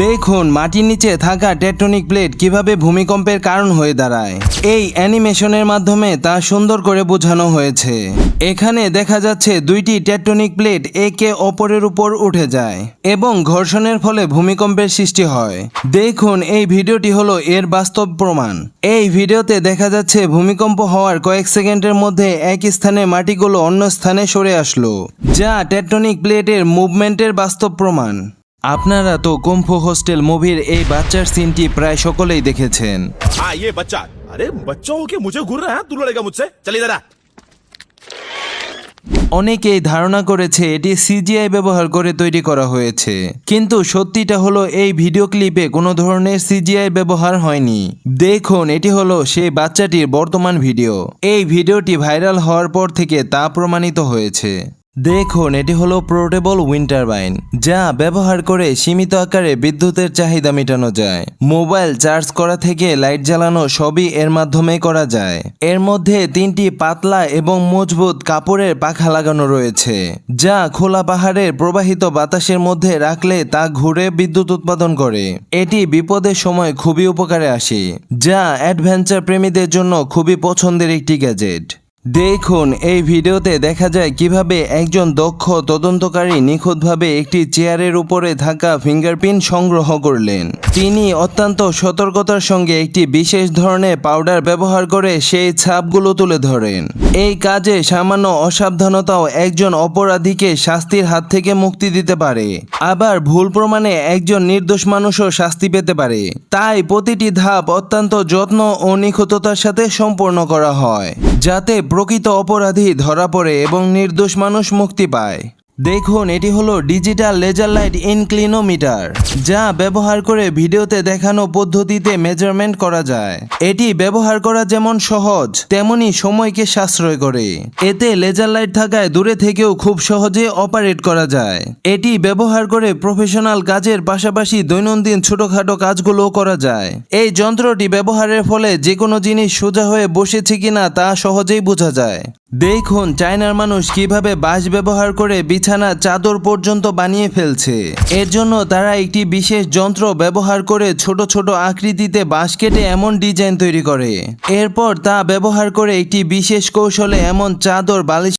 দেখুন, মাটির নিচে থাকা টেকটনিক প্লেট কীভাবে ভূমিকম্পের কারণ হয়ে দাঁড়ায়। এই অ্যানিমেশনের মাধ্যমে তা সুন্দর করে বোঝানো হয়েছে। এখানে দেখা যাচ্ছে দুইটি টেকটনিক প্লেট একে অপরের উপর উঠে যায় এবং ঘর্ষণের ফলে ভূমিকম্পের সৃষ্টি হয়। দেখুন, এই ভিডিওটি হলো এর বাস্তব প্রমাণ। এই ভিডিওতে দেখা যাচ্ছে ভূমিকম্প হওয়ার কয়েক সেকেন্ডের মধ্যে এক স্থানে মাটিগুলো অন্য স্থানে সরে আসলো, যা টেকটনিক প্লেটের মুভমেন্টের বাস্তব প্রমাণ। আপনারা তো কুম্ফু হোস্টেল মুভির এই বাচ্চার সিনটি প্রায় সকলেই দেখেছেন हाँ ये बच्चा अरे बच्चों के मुझे घूर रहा है तू लड़ेगा मुझसे चल इधर आ অনেকেই ধারণা করেছে এটি সিজিআই ব্যবহার করে তৈরি করা হয়েছে কিন্তু সত্যিটা হলো এই ভিডিও ক্লিপে কোনো ধরনের সিজিআই ব্যবহার হয়নি দেখুন এটি হলো সেই বাচ্চাটির বর্তমান ভিডিও এই ভিডিওটি ভাইরাল হওয়ার পর থেকে তা প্রমাণিত হয়েছে দেখুন, এটি হলো পোর্টেবল উইন্টার বাইন যা ব্যবহার করে সীমিত আকারে বিদ্যুতের চাহিদা মেটানো যায়। মোবাইল চার্জ করা থেকে লাইট জ্বালানো সবই এর মাধ্যমে করা যায়। এর মধ্যে তিনটি পাতলা এবং মজবুত কাপড়ের পাখা লাগানো রয়েছে, যা খোলা পাহাড়ের প্রবাহিত বাতাসের মধ্যে রাখলে তা ঘুরে বিদ্যুৎ উৎপাদন করে। এটি বিপদের সময় খুবই উপকারে আসে, যা অ্যাডভেঞ্চার প্রেমীদের জন্য খুবই পছন্দের একটি গ্যাজেট। দেখুন, এই ভিডিওতে দেখা যায় কীভাবে একজন দক্ষ তদন্তকারী নিখুঁতভাবে একটি চেয়ারের উপরে থাকা ফিঙ্গারপ্রিন্ট সংগ্রহ করলেন। তিনি অত্যন্ত সতর্কতার সঙ্গে একটি বিশেষ ধরনের পাউডার ব্যবহার করে সেই ছাপগুলো তুলে ধরেন। এই কাজে সামান্য অসাবধানতাও একজন অপরাধীকে শাস্তির হাত থেকে মুক্তি দিতে পারে। আবার ভুল প্রমাণে একজন নির্দোষ মানুষও শাস্তি পেতে পারে। তাই প্রতিটি ধাপ অত্যন্ত যত্ন ও নিখুঁততার সাথে সম্পন্ন করা হয়, যাতে প্রকৃত অপরাধী ধরা পড়ে এবং নির্দোষ মানুষ মুক্তি পায়। দেখুন, এটি হলো ডিজিটাল লেজার লাইট ইনক্লিনোমিটার যা ব্যবহার করে ভিডিওতে দেখানো পদ্ধতিতে মেজারমেন্ট করা যায়। এটি ব্যবহার করা যেমন সহজ, তেমনি সময়কে সাশ্রয় করে। এতে লেজার লাইট থাকায় দূরে থেকেও খুব সহজে অপারেট করা যায়। এটি ব্যবহার করে প্রফেশনাল কাজের পাশাপাশি দৈনন্দিন ছোটখাটো কাজগুলোও করা যায়। এই যন্ত্রটি ব্যবহারের ফলে যে কোনো জিনিস সোজা হয়ে বসেছে কিনা তা সহজেই বোঝা যায়। দেখুন, চায়নার মানুষ কীভাবে বাঁশ ব্যবহার করে বিছানা চাদর পর্যন্ত বানিয়ে ফেলছে। এর জন্য তারা একটি বিশেষ যন্ত্র ব্যবহার করে ছোট ছোট আকৃতিতে বাঁশ কেটে এমন ডিজাইন তৈরি করে। এরপর তা ব্যবহার করে একটি বিশেষ কৌশলে এমন চাদর, বালিশ